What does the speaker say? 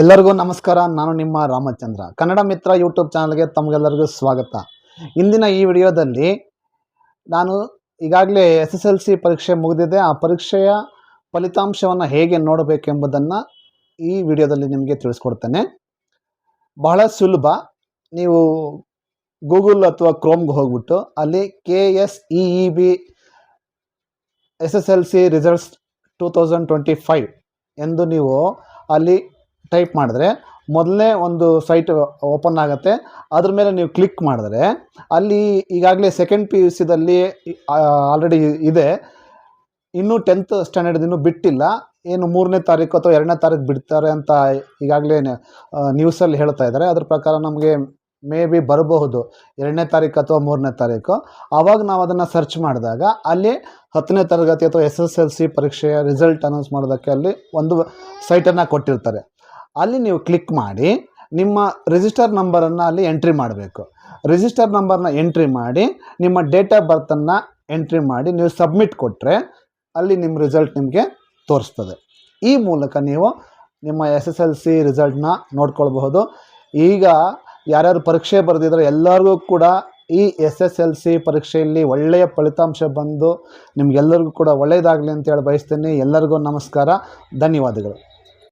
ಎಲ್ಲರಿಗೂ ನಮಸ್ಕಾರ. ನಾನು ನಿಮ್ಮ ರಾಮಚಂದ್ರ. ಕನ್ನಡ ಮಿತ್ರ ಯೂಟ್ಯೂಬ್ ಚಾನಲ್ಗೆ ತಮಗೆಲ್ಲರಿಗೂ ಸ್ವಾಗತ. ಇಂದಿನ ಈ ವಿಡಿಯೋದಲ್ಲಿ ನಾನು ಈಗಾಗಲೇ ಎಸ್ ಎಸ್ ಎಲ್ ಸಿ ಪರೀಕ್ಷೆ ಮುಗಿದಿದೆ. ಆ ಪರೀಕ್ಷೆಯ ಫಲಿತಾಂಶವನ್ನು ಹೇಗೆ ನೋಡಬೇಕೆಂಬುದನ್ನು ಈ ವಿಡಿಯೋದಲ್ಲಿ ನಿಮಗೆ ತಿಳಿಸ್ಕೊಡ್ತೇನೆ. ಬಹಳ ಸುಲಭ. ನೀವು ಗೂಗಲ್ ಅಥವಾ ಕ್ರೋಮ್ಗೆ ಹೋಗ್ಬಿಟ್ಟು ಅಲ್ಲಿ K S E E B S S L C results two thousand twenty five ಎಂದು ನೀವು ಅಲ್ಲಿ ಟೈಪ್ ಮಾಡಿದ್ರೆ ಮೊದಲನೇ ಒಂದು ಸೈಟ್ ಓಪನ್ ಆಗುತ್ತೆ. ಅದ್ರ ಮೇಲೆ ನೀವು ಕ್ಲಿಕ್ ಮಾಡಿದ್ರೆ ಅಲ್ಲಿ ಈಗಾಗಲೇ ಸೆಕೆಂಡ್ ಪಿ ಯು ಸಿದಲ್ಲಿ ಆಲ್ರೆಡಿ ಇದೆ. ಇನ್ನೂ ಟೆಂತ್ ಸ್ಟ್ಯಾಂಡರ್ಡ್ ಇನ್ನೂ ಬಿಟ್ಟಿಲ್ಲ. ಏನು ಮೂರನೇ ತಾರೀಕು ಅಥವಾ ಎರಡನೇ ತಾರೀಕು ಬಿಡ್ತಾರೆ ಅಂತ ಈಗಾಗಲೇ ನ್ಯೂಸಲ್ಲಿ ಹೇಳ್ತಾ ಇದ್ದಾರೆ. ಅದ್ರ ಪ್ರಕಾರ ನಮಗೆ ಮೇ ಬಿ ಬರಬಹುದು. ಎರಡನೇ ತಾರೀಕು ಅಥವಾ ಮೂರನೇ ತಾರೀಕು. ಆವಾಗ ನಾವು ಅದನ್ನು ಸರ್ಚ್ ಮಾಡಿದಾಗ ಅಲ್ಲಿ ಹತ್ತನೇ ತರಗತಿ ಅಥವಾ ಎಸ್ ಎಸ್ ಎಲ್ ಸಿ ಪರೀಕ್ಷೆಯ ರಿಸಲ್ಟ್ ಅನೌನ್ಸ್ ಮಾಡೋದಕ್ಕೆ ಅಲ್ಲಿ ಒಂದು ಸೈಟನ್ನು ಕೊಟ್ಟಿರ್ತಾರೆ. ಅಲ್ಲಿ ನೀವು ಕ್ಲಿಕ್ ಮಾಡಿ, ನಿಮ್ಮ ರಿಜಿಸ್ಟರ್ ನಂಬರನ್ನು ಅಲ್ಲಿ ಎಂಟ್ರಿ ಮಾಡಬೇಕು. ರಿಜಿಸ್ಟರ್ ನಂಬರ್ನ ಎಂಟ್ರಿ ಮಾಡಿ, ನಿಮ್ಮ ಡೇಟ್ ಆಫ್ ಬರ್ತನ್ನು ಎಂಟ್ರಿ ಮಾಡಿ, ನೀವು ಸಬ್ಮಿಟ್ ಕೊಟ್ಟರೆ ಅಲ್ಲಿ ನಿಮ್ಮ ರಿಸಲ್ಟ್ ನಿಮಗೆ ತೋರಿಸ್ತದೆ. ಈ ಮೂಲಕ ನೀವು ನಿಮ್ಮ ಎಸ್ ಎಸ್ ಎಲ್ ಸಿ ರಿಸಲ್ಟ್ನ ನೋಡ್ಕೊಳ್ಬಹುದು. ಈಗ ಯಾರ್ಯಾರು ಪರೀಕ್ಷೆ ಬರೆದಿದ್ರೆ ಎಲ್ಲರಿಗೂ ಕೂಡ ಈ ಎಸ್ ಎಸ್ ಎಲ್ ಸಿ ಪರೀಕ್ಷೆಯಲ್ಲಿ ಒಳ್ಳೆಯ ಫಲಿತಾಂಶ ಬಂದು ನಿಮಗೆಲ್ಲರಿಗೂ ಕೂಡ ಒಳ್ಳೆಯದಾಗಲಿ ಅಂತೇಳಿ ಬಯಸ್ತೀನಿ. ಎಲ್ಲರಿಗೂ ನಮಸ್ಕಾರ. ಧನ್ಯವಾದಗಳು.